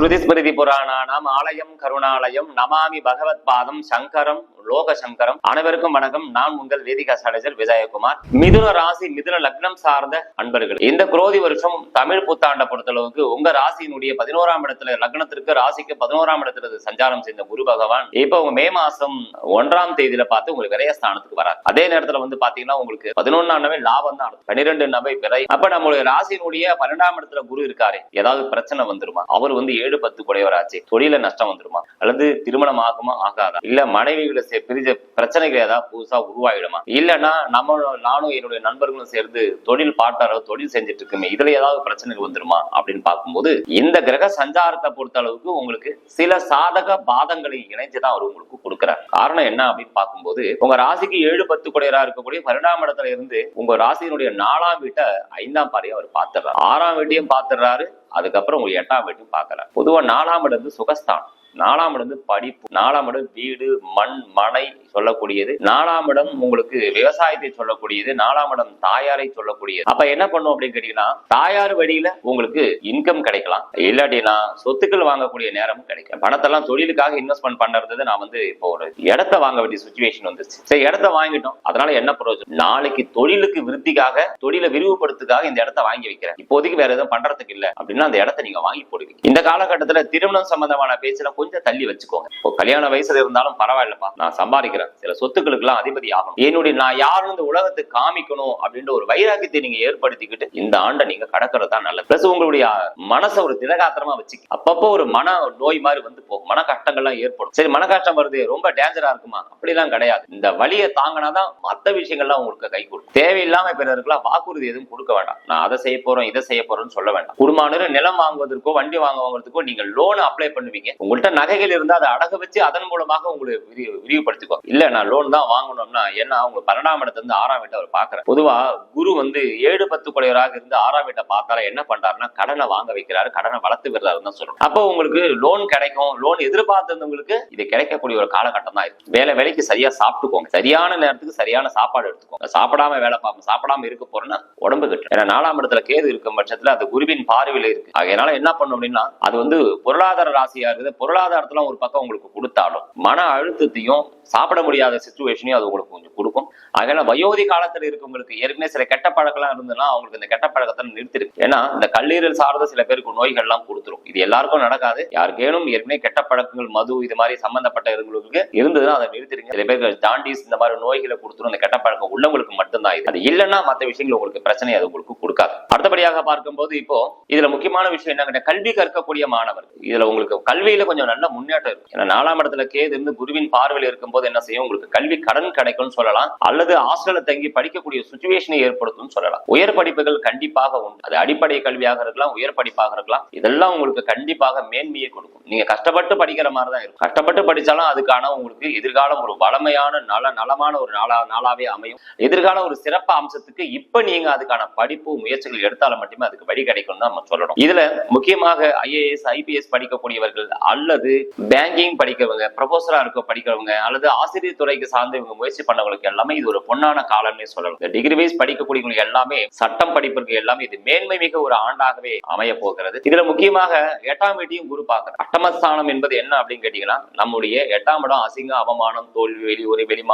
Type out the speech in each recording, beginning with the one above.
ஸ்ருதி ஸ்மிருதி புராணானாம் ஆலயம் கருணாலயம் நமாமி பகவத் பாதம் சங்கரம் லோக சங்கரம் அனைவருக்கும் வணக்கம். நான் உங்கள் வேதிகா சாலேஜர் விஜயகுமார். மிதுன ராசி மிதுன லக்னம் சார்ந்த அன்பர்கள். இந்த குரோதி வருஷம் தமிழ் புத்தாண்டை பொறுத்தளவுக்கு உங்க ராசியினுடைய பதினோராம் இடத்துல லக்னத்திற்கு ராசிக்கு பதினோராம் இடத்துல சஞ்சாரம் செய்த குரு பகவான் இப்ப உங்க மே மாசம் ஒன்றாம் தேதியில பார்த்து உங்களுக்கு விரயஸ்தானத்துக்கு வரார். அதே நேரத்துல வந்து பாத்தீங்கன்னா உங்களுக்கு பதினொன்னாம் நபை லாபம் தான் பன்னிரெண்டு நபை விரை. அப்ப நம்மளுடைய ராசியினுடைய பன்னெண்டாம் இடத்துல குரு இருக்காரு. ஏதாவது பிரச்சனை வந்துருமா? அவர் வந்து ஏழு பத்து குடையவராச்சு. தொழில நஷ்டம் வந்துருமா? அல்லது திருமணம் ஆகுமா ஆகாதா? இல்ல மனைவிகளை சே- பிரிஞ்ச பிரச்சனைகள் ஏதாவது புதுசா உருவாயிடுமா இல்லைன்னா நம்ம நானும் என்னுடைய நண்பர்களும் சேர்ந்து தொழில் பார்ட்னரோ தொழில் செஞ்சுட்டு இருக்குமே இதுல ஏதாவது பிரச்சனைகள் வந்துருமா? அப்படின்னு பார்க்கும்போது இந்த கிரக சஞ்சாரத்தை பொறுத்த அளவுக்கு உங்களுக்கு சில சாதக பாதங்களை இணைஞ்சுதான் அவர் உங்களுக்கு கொடுக்கிறார். காரணம் என்ன அப்படின்னு பார்க்கும்போது உங்க ராசிக்கு ஏழு பத்து குடையரா இருக்கக்கூடிய பரிணாம இடத்துல இருந்து உங்க ராசியினுடைய நாலாம் வீட்டை ஐந்தாம் பாறையை அவர் பார்த்துடுறாரு ஆறாம் வீட்டையும் பார்த்துடுறாரு அதுக்கப்புறம் உங்களுக்கு எட்டாம் வீட்டும் பார்க்கல. பொதுவா நாலாம் இடம் வந்து சுகஸ்தானம். நாலாம் இடம் வந்து படிப்பு நாலாம் இடம் வீடு மண் மனை சொல்லக்கூடியது. நாலாம் இடம் உங்களுக்கு விவசாயத்தை சொல்லக்கூடியது நாலாம் இடம் தாயாரை சொல்லக்கூடியது. அப்ப என்ன பண்ணும் அப்படின்னு கேட்டீங்கன்னா தாயார் வழியில உங்களுக்கு இன்கம் கிடைக்கலாம். இல்லாட்டினா சொத்துக்கள் வாங்கக்கூடிய நேரமும் கிடைக்கும். பணத்தெல்லாம் தொழிலுக்காக இன்வெஸ்ட்மெண்ட் பண்றது நான் வந்து இப்போ ஒரு இடத்த வாங்க வேண்டிய சுச்சுவேஷன் வந்துருச்சு. சரி இடத்த வாங்கிட்டோம். அதனால என்ன பிரயோஜனம்? நாளைக்கு தொழிலுக்கு விருத்திக்காக தொழிலை விரிவுபடுத்துக்காக இந்த இடத்த வாங்கி வைக்கிறேன். இப்போதைக்கு வேற எதுவும் பண்றதுக்கு இல்ல. அப்படின்னா அந்த இடத்த நீங்க வாங்கி போடுவீங்க. இந்த காலகட்டத்துல திருமணம் சம்பந்தமான பேச்சுல கொஞ்சம் தள்ளி வச்சுக்கோங்க. இப்போ கல்யாண வயசுல இருந்தாலும் பரவாயில்லப்பா நான் சம்பாதிக்கிறேன். சில சொத்துக்களுக்கு எல்லாம் அதிபதி ஆகும் என்னுடைய நான் யாருன்னு இந்த உலகத்துக்கு காமிக்கணும் அப்படின்ற ஒரு வைராக்கியத்தை நீங்க ஏற்படுத்திக்கிட்டு இந்த ஆண்டை நீங்க கடக்கிறது தான் நல்லது. பிளஸ் உங்களுடைய மனசை ஒரு திடகாத்திரமா வச்சுக்க. அப்பப்போ ஒரு மன நோய் மாதிரி வந்து போகும். மன கஷ்டங்கள்லாம் ஏற்படும். சரி மன கஷ்டம் வருது ரொம்ப டேஞ்சரா இருக்குமா? அப்படிலாம் கிடையாது. இந்த வழியை தாங்கினாதான் மத்த விஷயங்கள்லாம் உங்களுக்கு கை கொடுக்கும். தேவையில்லாம பிறருக்குலாம் வாக்குறுதி எதுவும் கொடுக்க வேண்டாம். நான் அதை செய்ய போறோம் இதை செய்ய போறோம்னு சொல்ல வேண்டாம். குடும்பம் நிலம் வாங்குவதற்கோ வண்டி வாங்க வாங்குறதுக்கோ நீங்க லோன் அப்ளை பண்ணுவீங்க. உங்கள்கிட்ட நகைகள் இருந்தா அதை அடகு வச்சு அதன் மூலமாக உங்களை விரி- விரிவுபடுத்திக்கோ. இல்ல நான் லோன் தான் வாங்கணும்னா ஏன்னா அவங்க பன்னெண்டாம் இடத்துல இருந்து ஆறாம் வீட்டை அவர் பாக்குறாரு பொதுவா குரு வந்து ஏழு பத்து குடையராக இருந்து ஆறாம் வீட்டை பார்த்தாரா என்ன பண்றாருன்னா கடனை வாங்க வைக்கிறாரு கடனை வளர்த்து விடுறாருன்னு தான் சொல்லணும் அப்போ உங்களுக்கு லோன் கிடைக்கும். லோன் எதிர்பார்த்திருந்தவங்களுக்கு இது கிடைக்கக்கூடிய ஒரு காலகட்டம் தான் இருக்கு. வேலை வேலைக்கு சரியா சாப்பிட்டுக்கோங்க. சரியான நேரத்துக்கு சரியான சாப்பாடு எடுத்துக்கோங்க. சாப்பிடாம வேலை பார்ப்போம். சாப்பிடாம இருக்க போறேன்னா உடம்பு கட்டு ஏன்னா நாலாம் இடத்துல கேது இருக்கும் பட்சத்துல அது குருவின் பார்வையில இருக்கு. அதனால என்ன பண்ணும் அப்படின்னா அது வந்து பொருளாதார ராசியா இருக்குது. பொருளாதார பொருளாதாரத்துல ஒரு பக்கம் உங்களுக்கு கொடுத்தாலும் மன அழுத்தத்தையும் சாப்பிட முடியாத சுச்சுவேஷனையும் அது உங்களுக்கு கொஞ்சம் கொடுக்கும். அதனால வயோதி காலத்துல இருக்கவங்களுக்கு ஏற்கனவே சில கெட்ட பழக்கம்லாம் இருந்ததுன்னா அவங்களுக்கு இந்த கெட்ட பழக்கத்தை நிறுத்திருக்கு ஏன்னா இந்த கல்லீரல் சார்ந்த சில பேருக்கு நோய்கள்லாம் கொடுத்துரும். இது எல்லாருக்கும் நடக்காது. யாருக்கேனும் ஏற்கனவே கெட்ட பழக்கங்கள் மது இது மாதிரி சம்பந்தப்பட்ட இருந்தவங்களுக்கு இருந்ததுன்னா அதை நிறுத்திருங்க சில பேருக்கு ஜாண்டிஸ் இந்த மாதிரி நோய்களை கொடுத்துரும். இந்த கெட்ட பழக்கம் உள்ளவங்களுக்கு மட்டும்தான் இது. அது இல்லைன்னா மற்ற விஷயங்கள் உங்களுக்கு பிரச்சனை அது உங்களுக்கு கொடுக்காது. அடுத்தபடியாக பார்க்கும்போது இப்போ இதுல முக்கியமான விஷயம் என்ன கல்வி கற்கக்கூடிய மாணவர். இதுல உங்களுக்கு கல்வியில கொஞ்சம் நல்ல முன்னேற்றம் இருக்கு. ஏன்னா நாலாம் இடத்துல கேது இருந்து குருவின் பார்வையில் இருக்கும்போது என்ன செய்யும்? உங்களுக்கு கல்வி கடன் கிடைக்கும்னு சொல்லலாம். அல்லது ஹாஸ்டல்ல தங்கி படிக்கக்கூடிய சுச்சுவேஷனை ஏற்படுத்தும் சொல்லலாம். உயர் படிப்புகள் கண்டிப்பாக உண்டு. அது அடிப்படை கல்வியாக இருக்கலாம் உயர் படிப்பாக இருக்கலாம். இதெல்லாம் உங்களுக்கு கண்டிப்பாக மேன்மையை கொடுக்கும். நீங்க கஷ்டப்பட்டு படிக்கிற மாதிரி தான் இருக்கும். கஷ்டப்பட்டு படிச்சாலும் அதுக்கான உங்களுக்கு எதிர்காலம் ஒரு வளமையான நல நலமான ஒரு நாளா நாளாவே அமையும். எதிர்கால ஒரு சிறப்பு அம்சத்துக்கு இப்ப நீங்க அதுக்கான படிப்பு முயற்சிகள் எடுத்தாலும் மட்டுமே அதுக்கு வழி கிடைக்கும் தான் நம்ம சொல்லணும். இதுல முக்கியமாக ஐஏஎஸ் ஐபிஎஸ் படிக்கக்கூடியவர்கள் அல்லது பேங்கிங் படிக்கிறவங்க ப்ரொஃபஸரா இருக்க படிக்கிறவங்க அல்லது ஆசிரியர் துறைக்கு சார்ந்து இவங்க முயற்சி பண்ணவங்களுக்கு எல்லாமே இது ஒரு பொன்னான காலம்னே சொல்லலாம். இந்த டிகிரி வைஸ் படிக்கக்கூடியவங்க எல்லாமே சட்டம் படிப்பிற்கு எல்லாமே இது மேன்மை மிக ஒரு ஆண்டாகவே அமைய போகிறது. இதுல முக்கியமாக எட்டாம் வீட்டையும் குரு பார்க்கிறார். அட்டமஸ்தானம் என்பது என்ன அப்படின்னு கேட்டீங்கன்னா நம்முடைய எட்டாம் இடம் அசிங்க அவமானம் தோல்வி வெளி வெளி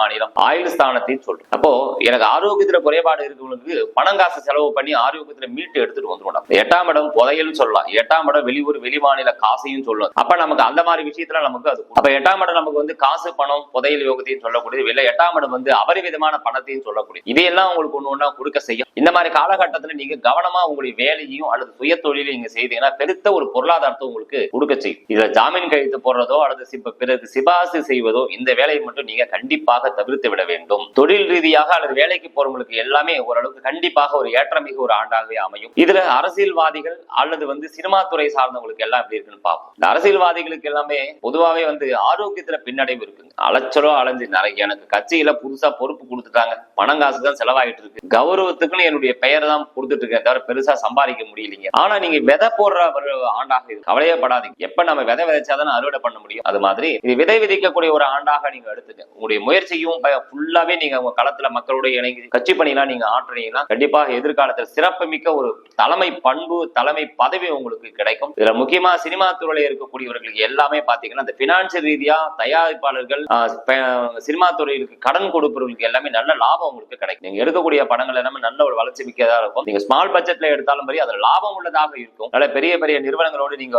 ஆயுள் ஸ்தானத்தையும் சொல்றேன் அப்போ எனக்கு ஆரோக்கியத்துல குறைபாடு இருக்கவங்களுக்கு பணம் காசு செலவு பண்ணி ஆரோக்கியத்துல மீட்டு எடுத்துட்டு வந்துடும் எட்டாம் இடம் புதையல் சொல்லலாம். எட்டாம் இடம் வெளியூர் வெளி மாநில காசையும் சொல்லலாம் அப்ப நமக்கு அந்த மாதிரி விஷயத்துல நமக்கு அது அப்ப எட்டாம் இடம் நமக்கு வந்து காசு பணம் புதையல் யோகத்தையும் சொல்லக்கூடியது. இல்ல எட்டாம் இடம் வந்து அபரிவிதமா அதிகமான பணத்தையும் சொல்லக்கூடிய இதையெல்லாம் உங்களுக்கு ஒண்ணு ஒண்ணா கொடுக்க செய்யும். இந்த மாதிரி காலகட்டத்துல நீங்க கவனமா உங்களுடைய வேலையையும் அல்லது சுய தொழிலையும் நீங்க செய்தீங்கன்னா பெருத்த ஒரு பொருளாதாரத்தை உங்களுக்கு கொடுக்க செய்யும். இதுல ஜாமீன் கழித்து போடுறதோ அல்லது பிறகு சிபாசு செய்வதோ இந்த வேலையை மட்டும் நீங்க கண்டிப்பாக தவிர்த்து விட வேண்டும். தொழில் ரீதியாக அல்லது வேலைக்கு போறவங்களுக்கு எல்லாமே ஓரளவுக்கு கண்டிப்பாக ஒரு ஏற்றமிகு ஒரு ஆண்டாகவே அமையும். இதுல அரசியல்வாதிகள் அல்லது வந்து சினிமா துறை சார்ந்தவங்களுக்கு எல்லாம் எப்படி இருக்குன்னு பார்ப்போம். இந்த அரசியல்வாதிகளுக்கு எல்லாமே பொதுவாகவே வந்து ஆரோக்கியத்துல பின்னடைவு இருக்குங்க. அலைச்சலோ அலைஞ்சு நிறைய எனக்கு கட்சியில புதுசா பொறுப்பு கொடுத்துட்டாங்க. பணம் காசு தான் செலவாகிட்டு இருக்கு. கௌரவத்துக்குன்னு என்னுடைய பெயர் தான் கொடுத்துட்டு இருக்கேன் தவிர பெருசா சம்பாதிக்க முடியலைங்க. ஆனா நீங்க விதை போடுற ஒரு ஆண்டாக இது. கவலையே படாதீங்க எப்ப நம்ம விதை விதைச்சாதான் அறுவடை பண்ண முடியும்? அது மாதிரி இது விதை விதைக்கக்கூடிய ஒரு ஆண்டாக நீங்க எடுத்துங்க உங்களுடைய முயற்சியும் ஃபுல்லாவே நீங்க உங்க களத்துல மக்களோட இணைந்து கட்சி பணியெல்லாம் நீங்க ஆற்றுனீங்கன்னா கண்டிப்பாக எதிர்காலத்தில் சிறப்புமிக்க ஒரு தலைமை பண்பு தலைமை பதவி உங்களுக்கு கிடைக்கும். இதுல முக்கியமா சினிமா துறையில இருக்கக்கூடியவர்களுக்கு எல்லாமே பாத்தீங்கன்னா இந்த பினான்சியல் ரீதியா தயாரிப்பாளர்கள் சினிமா துறையிற்கு கடன் கொடுப்பவர்களுக்கு எல்லாமே எல்லாமே நல்ல லாபம் உங்களுக்கு கிடைக்கும். நீங்க எடுக்கக்கூடிய படங்கள் எல்லாமே நல்ல ஒரு வளர்ச்சி மிக்கதா இருக்கும். நீங்க ஸ்மால் பட்ஜெட்ல எடுத்தாலும் சரி அதுல லாபம் உள்ளதாக இருக்கும். நல்ல பெரிய பெரிய நிறுவனங்களோடு நீங்க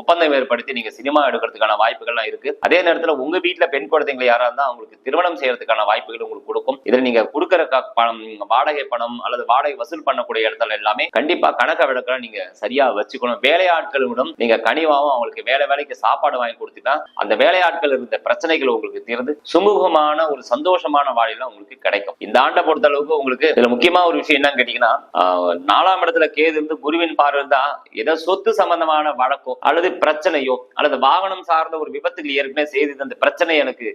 ஒப்பந்தம் ஏற்படுத்தி நீங்க சினிமா எடுக்கிறதுக்கான வாய்ப்புகள்லாம் இருக்கு. அதே நேரத்துல உங்க வீட்டுல பெண் குழந்தைங்க யாரா இருந்தா அவங்களுக்கு திருமணம் செய்யறதுக்கான வாய்ப்புகள் உங்களுக்கு கொடுக்கும். இதுல நீங்க கொடுக்குற பணம் வாடகை பணம் அல்லது வாடகை வசூல் பண்ணக்கூடிய இடத்துல எல்லாமே கண்டிப்பா கணக்க விளக்கம் நீங்க சரியா வச்சுக்கணும். வேலையாட்களிடம் நீங்க கனிவாவும் அவங்களுக்கு வேலை வேலைக்கு சாப்பாடு வாங்கி கொடுத்தீங்கன்னா அந்த வேலையாட்கள் இருந்த பிரச்சனைகள் உங்களுக்கு தீர்ந்து சுமூகமான ஒரு சந்தோஷமான வாழ்லாம் உங்களுக்கு கிடைக்கும். இந்த ஆண்டை பொறுத்த அளவுக்கு உங்களுக்கு இதுல முக்கியமா ஒரு விஷயம் என்னன்னு கேட்டீங்கன்னா நாலாம் இடத்துல கேது இருந்து குருவின் பார்வை தான் ஏதோ சொத்து சம்பந்தமான வழக்கோ அல்லது பிரச்சனையோ அல்லது வாகனம் சார்ந்த ஒரு விபத்துகள் ஏற்கனவே செய்து அந்த பிரச்சனை எனக்கு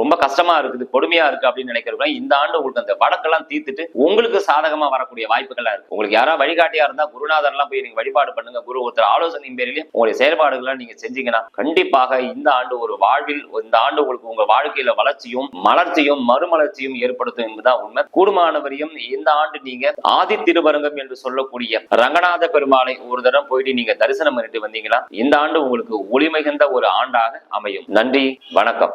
ரொம்ப கஷ்டமா இருக்குது கொடுமையா இருக்கு அப்படின்னு நினைக்கிறவங்க இந்த ஆண்டு உங்களுக்கு அந்த வழக்கெல்லாம் தீர்த்துட்டு உங்களுக்கு சாதகமா வரக்கூடிய வாய்ப்புகள்லாம் இருக்கு. உங்களுக்கு யாராவது வழிகாட்டியா இருந்தா குருநாதர் எல்லாம் போய் நீங்க வழிபாடு பண்ணுங்க. குரு ஒருத்தர் ஆலோசனையின் பேரிலே உங்களுடைய செயல்பாடுகளை நீங்க செஞ்சீங்கன்னா கண்டிப்பாக இந்த ஆண்டு ஒரு வாழ்வில் இந்த ஆண்டு உங்களுக்கு உங்க வாழ்க்கையில வளர்ச்சியும் மலர்ச்சியும் வளர்ச்சியும் ஏற்படுத்தும் என்பதுதான் உண்மை. கூடுமானவரையும் இந்த ஆண்டு நீங்க ஆதி திருவரங்கம் என்று சொல்லக்கூடிய ரங்கநாத பெருமாளை ஒரு தடவை போயிட்டு நீங்க தரிசனம் பண்ணிட்டு வந்தீங்கன்னா இந்த ஆண்டு உங்களுக்கு ஒளிமிகுந்த ஒரு ஆண்டாக அமையும். நன்றி வணக்கம்.